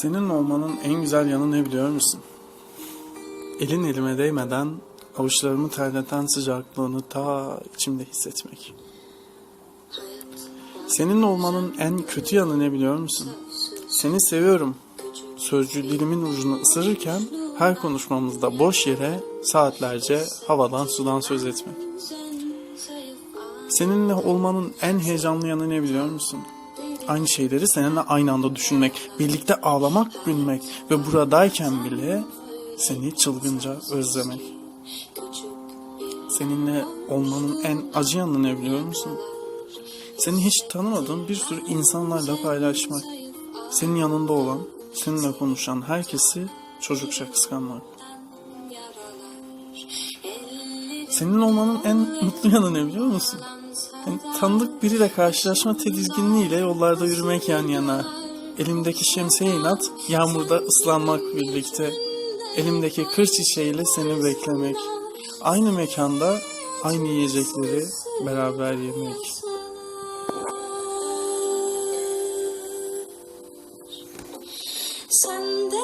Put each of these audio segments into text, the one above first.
Senin olmanın en güzel yanı ne biliyor musun? Elin elime değmeden avuçlarımı terleten sıcaklığını ta içimde hissetmek. Senin olmanın en kötü yanı ne biliyor musun? Seni seviyorum. Sözcüğü dilimin ucunu ısırırken her konuşmamızda boş yere saatlerce havadan sudan söz etmek. Seninle olmanın en heyecanlı yanı ne biliyor musun? Aynı şeyleri seninle aynı anda düşünmek, birlikte ağlamak, gülmek ve buradayken bile seni çılgınca özlemek. Seninle olmanın en acı yanı ne biliyor musun? Seni hiç tanımadığın bir sürü insanlarla paylaşmak. Senin yanında olan, seninle konuşan herkesi çocukça kıskanmak. Senin olmanın en mutlu yanı ne biliyor musun? Tanıdık biriyle karşılaşma tedirginliğiyle yollarda yürümek yan yana. Elimdeki şemsiye inat, yağmurda ıslanmak birlikte. Elimdeki kır çiçeğiyle seni beklemek. Aynı mekanda aynı yiyecekleri beraber yemek. Sen de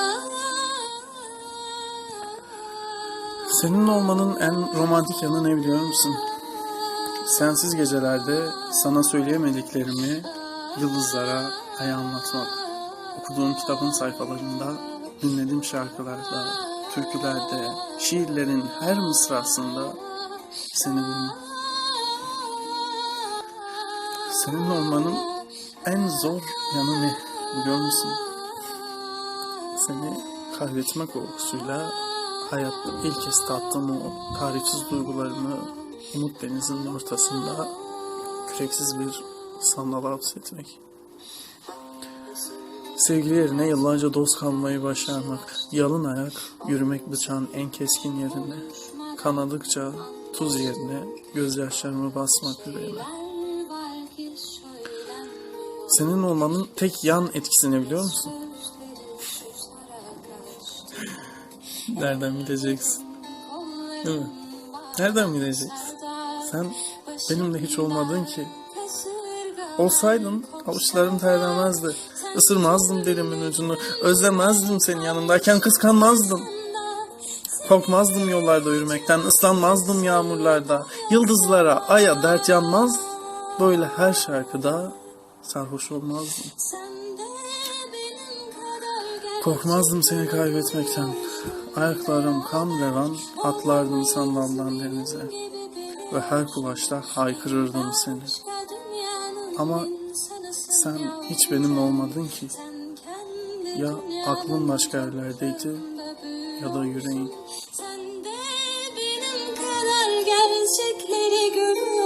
Senin olmanın en romantik yanı ne biliyor musun? Sensiz gecelerde sana söyleyemediklerimi yıldızlara aya anlatmak. Okuduğum kitabın sayfalarında, dinlediğim şarkılarda, türkülerde, şiirlerin her mısrasında seni bulmak. Senin olmanın en zor yanı ne biliyor musun? Seni kaybetme korkusuyla hayatta ilk kez tattığım o tarifsiz duygularımı umut denizinin ortasında küreksiz bir sandala hapsetmek. Sevgili yerine yıllarca dost kalmayı başarmak, yalın ayak yürümek bıçağın en keskin yerinde, kanadıkça tuz yerine gözyaşlarımı basmak yüreğime. Senin olmanın tek yan etkisini biliyor musun? Nereden bileceksin? Değil mi? Nereden bileceksin? Sen benimle hiç olmadın ki. Olsaydın avuçlarım terlemezdi. Isırmazdım dilimin ucunu. Özlemezdim senin yanındayken kıskanmazdım. Korkmazdım yollarda yürümekten. ıslanmazdım yağmurlarda. Yıldızlara, aya dert yanmaz. Böyle her şarkıda sarhoş olmazdım. Korkmazdım seni kaybetmekten. Ayaklarım kan revan, atlardım sandaldan denize. Ve her kulaşta haykırırdım seni. Ama sen hiç benimle olmadın ki. Ya aklın başka yerlerdeydi ya da yüreğin. Sen de benim kadar gerçekleri görüyorsun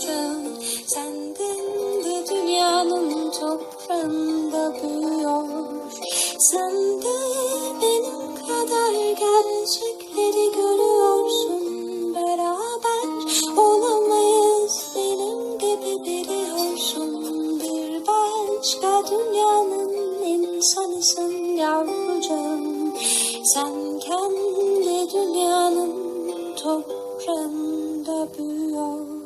yavrucağım Sen de dünyanın toprağında büyüyor Sen de benim kadar gerçekleri görüyorsun. Beraber olamayız. Benim gibi biliyorsun Bir başka dünyanın insanısın yavrucağım. Sen kendi dünyanın toprağında büyüyorsun